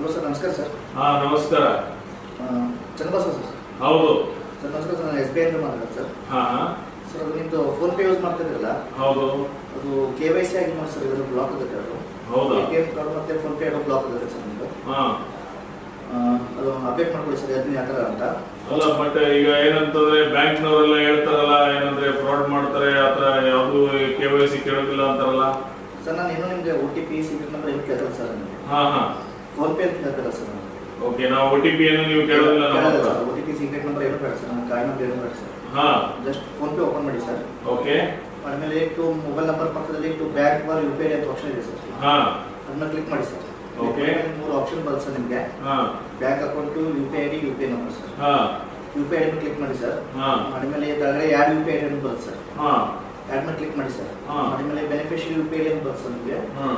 Hello sir ನಮಸ್ಕಾರ sir. ಹಾ ನಮಸ್ಕಾರ. ಚನ್ನಬಸ ಸರ್. ಹೌದು. ಸರ್ ನಮಸ್ಕಾರ ಸರ್ ನಾನು ಎಸ್ ಬಿ ಐ ಮಾತಾಡೋದು ಸರ್. ಹಾ ಸರ್ ಅದು ನಿಮ್ಮದು ಫೋನ್ ಪೇ ಯೂಸ್ ಮಾಡ್ತಿದ್ರಲ್ಲ ಹೌದು. ಅದು ಕೆ ವೈ ಸಿ ಆಗಿ ಮಾಡಿ ಸರ್ ಇದನ್ನು ಬ್ಲಾಕ್ ಆಗುತ್ತೆ ಅದು. ಹೌದು? ಎ ಟಿ ಕಾರ್ಡ್ ಮತ್ತೆ ಫೋನ್ ಪೇ ಅದು ಬ್ಲಾಕ್ ಆಗುತ್ತೆ ಸರ್ ನಿಮ್ದು. ಹಾ. ಅದು ಅಪ್ಡೇಟ್ ಮಾಡ್ಕೊಳ್ಳಿ ಸರ್ ಅದನ್ನ ಯಾವ ಥರ ಅಂತ. ಅಲ್ಲ ಬಟ್ ಈಗ ಏನಂತಂದ್ರೆ ಬ್ಯಾಂಕ್ನವರೆಲ್ಲ ಹೇಳ್ತಾರಲ್ಲ ಏನಂದ್ರೆ ಫ್ರಾಡ್ ಮಾಡ್ತಾರೆ ಆತರ ಯಾವುದು ಕೆ ವೈ ಸಿ ಕೇಳೋದಿಲ್ಲ ಅಂತಾರಲ್ಲ. ಸರ್ ನಾನು ಇನ್ನೂ ನಿಮಗೆ O T P secret number ಏನು ಕೇಳ್ತಾರೆ ಸರ್ ಹಾ ಹಾ. ಫೋನ್ ಪೇ ಅಂತ ಸರ್ ಓಕೆ ನಾವು ಓಟಿಪಿ ಏನು ನೀವು ಕೇಳೋದಿಲ್ಲ ನಮ್ಮ ಹತ್ರ. O T P secret number ಏನು ಬೇಡ ಸರ್ ನನ್ನ ಕಾಯಿ ನಂಬರ್ ಏನು ಬೇಡ ಸರ್. ಹಾ. ಜಸ್ಟ್ ಫೋನ್ ಪೇ ಓಪನ್ ಮಾಡಿ ಸರ್. ಓಕೆ ಆಮೇಲೆ ಟು ಮೊಬೈಲ್ ನಂಬರ್ ಪಕ್ಕದಲ್ಲಿ to bank bar U P I ಅಂತ ಆಪ್ಷನ್ ಇದೆ ಸರ್. ಹಾ. ಅದನ್ನ ಕ್ಲಿಕ್ ಮಾಡಿ ಸರ್. ಓಕೆ ಮೂರು ಆಪ್ಷನ್ ಬರುತ್ತೆ ಸರ್ ನಿಮಗೆ. ಹಾ. Bank account U P I D U P I number sir. ಹಾ. U P I D click ಮಾಡಿ ಸರ್. ಹಾ. ಆಮೇಲೆ ಇದಾದ್ರೆ ಯಾರು ಯು ಪಿ ಐ ಡಿ ಅಂತ ಬರುತ್ತೆ ಸರ್. ಹಾ. ಯಾಡ್ ಕ್ಲಿಕ್ ಮಾಡಿ ಸರ್. ಹಾ. ಆಮೇಲೆ ಬೆನಿಫಿಷಿಯರಿ ಯು ಪಿ ಐ ಅಂತ ಬರುತ್ತೆ ಸರ್ ನಿಮಗೆ. ಹಾ.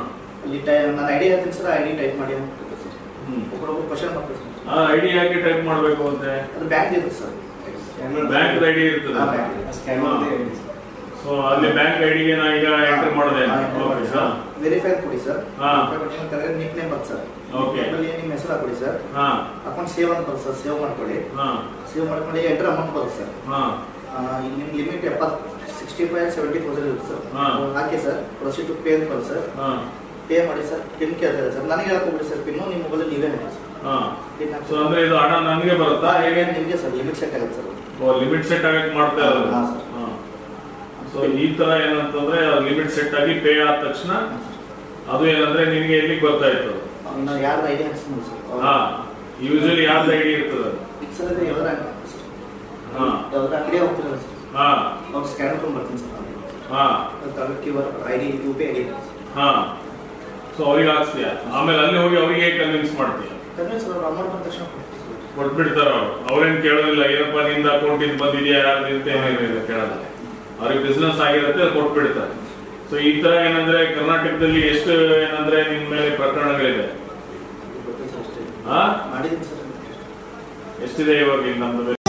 ಅಲ್ಲಿ ಟೈ ನಾನು ಐಡಿ ಡಿ ಹೇಳ್ತೀನಿ ಸರ್ ಐ ಡಿ ಟೈಪ್ ಮಾಡಿ ಕೊಡ್ತೀನಿ ಸರ್. ಒಬ್ಬರೊಬ್ಬರು ಕ್ವಶನ್ ಸರ್. ಆ ಐಡಿ ಯಾಕೆ ಟೈಪ್ ಮಾಡಬೇಕು ಅಂತ? ಅದು ಬ್ಯಾಂಕ್ ಇರುತ್ತೆ ಸರ್. ಬ್ಯಾಂಕ್ ಐಡಿ ಇರ್ತದೆ. ಬ್ಯಾಂಕ್ ಸೊ ಅಲ್ಲಿ ಬ್ಯಾಂಕ್ ಐಡಿಗೆ ನಾನು ಈಗ ಎಂಟರ್ ಮಾಡಿದೆ. ಓಕೆ ಸರ್ ವೆರಿಫೈ ಕೊಡಿ ಸರ್. ಹಾ. ನಿಕ್ ನೇಮ್ ಬರುತ್ತೆ ಸರ್. ಓಕೆ ನಿಮ್ಮ ಹೆಸರು ಹಾಕೊಡಿ ಸರ್. ಹಾ. ಅಕೌಂಟ್ ಸೇವ್ ಅಂತ ಸರ್. ಸೇವ್ ಮಾಡ್ಕೊಳ್ಳಿ ಹಾ. ಸೇವ್ ಮಾಡ್ಕೊಳ್ಳಿ ಎಂಟರ್ ಅಮೌಂಟ್ ಬರುತ್ತೆ ಸರ್. ಹಾ. ನಿಮ್ಮ ಲಿಮಿಟ್ ಎಪ್ಪತ್ತು ಸಿಕ್ಸ್ಟಿ ಫೈವ್ ಸೆವೆಂಟಿ ತೌಸಂಡ್ ಇರುತ್ತೆ ಸರ್. ಹಾಕಿ ಸರ್. ಪ್ರೊಸೀಡ್ ಟು ಪೇ ಅಂತ ಬರುತ್ತೆ ಸರ್. ಹಾ. ಪೇ ಮಾಡಿ ಸರ್ ಪಿನ್ ಕೇಳ್ತಾರೆ ಸರ್ ನನಗೆ ಹೇಳ್ಕೊಬಿಡಿ ಸರ್ ಪಿನ್ನು ನಿಮ್ಮ ಮೊಬೈಲ್ ನೀವೇ ಹೇಳಿ ಸರ್ ಹಾ. ಪಿನ್ ಸೊ ಅಂದ್ರೆ ಇದು ಹಣ ನನಗೆ ಬರುತ್ತಾ? ಹೇಗೆ? ನಿಮಗೆ ಸರ್ ಲಿಮಿಟ್ ಸೆಟ್ ಆಗುತ್ತೆ ಸರ್ ಓ ಲಿಮಿಟ್ ಸೆಟ್ ಆಗಕ್ಕೆ ಮಾಡ್ತಾ ಇರೋದು? ಹಾಂ ಸರ್. ಸೊ ಈ ತರ ಏನಂತಂದ್ರೆ ಲಿಮಿಟ್ ಸೆಟ್ ಆಗಿ ಪೇ ಆದ ತಕ್ಷಣ ಅದು ಏನಂದ್ರೆ ನಿಮಗೆ ಎಲ್ಲಿಗೆ ಬರ್ತಾ ಇತ್ತು ನಾವು ಯಾರು ಐಡಿ ಹಾಕ್ಸ್ಬೋದು ಸರ್ ಹಾ. ಯೂಶಲಿ ಯಾರ್ದು ಐಡಿ ಇರ್ತದೆ? ಸರ್ ಅದು ಯಾವ್ದಾರ ಹಾ. ಯಾವ್ದಾರ ಅಂಗಡಿ ಹೋಗ್ತಿರಲ್ಲ ಸರ್ ಹಾಂ. ಅವ್ರು ಸ್ಕ್ಯಾನ್ ಮಾಡ್ಕೊಂಡು ಬರ್ತೀನಿ ಸರ್ ಹಾ. R I D U P I D ಹಾ. ಸೊ ಅವ್ರಿಗೆ ಹಾಕ್ಸ್ತೀಯ ಆಮೇಲೆ ಅಲ್ಲಿ ಹೋಗಿ ಅವ್ರಿಗೆ ಕನ್ವಿನ್ಸ್ ಮಾಡ್ತೀಯ. ಕೊಟ್ಬಿಡ್ತಾರ ಅವ್ರು. ಅವ್ರೇನ್ ಕೇಳೋದಿಲ್ಲ ಏನಪ್ಪ ನಿಂದ ಅಕೌಂಟ್ ಇಂದ ಬಂದಿದ್ಯಾ ಯಾರು ಅಂತ ಏನಿಲ್ಲ ಕೇಳಲ್ಲ. ಅವ್ರಿಗೆ ಬಿಸ್ನೆಸ್ ಆಗಿರುತ್ತೆ ಕೊಟ್ಬಿಡ್ತಾರೆ. ಸೊ ಈ ತರ ಏನಂದ್ರೆ ಕರ್ನಾಟಕದಲ್ಲಿ ಎಷ್ಟು ಏನಂದ್ರೆ ನಿಮ್ ಮೇಲೆ ಪ್ರಕರಣಗಳಿದೆ? ಎಷ್ಟಿದೆ ಇವಾಗ ನಮ್ದು?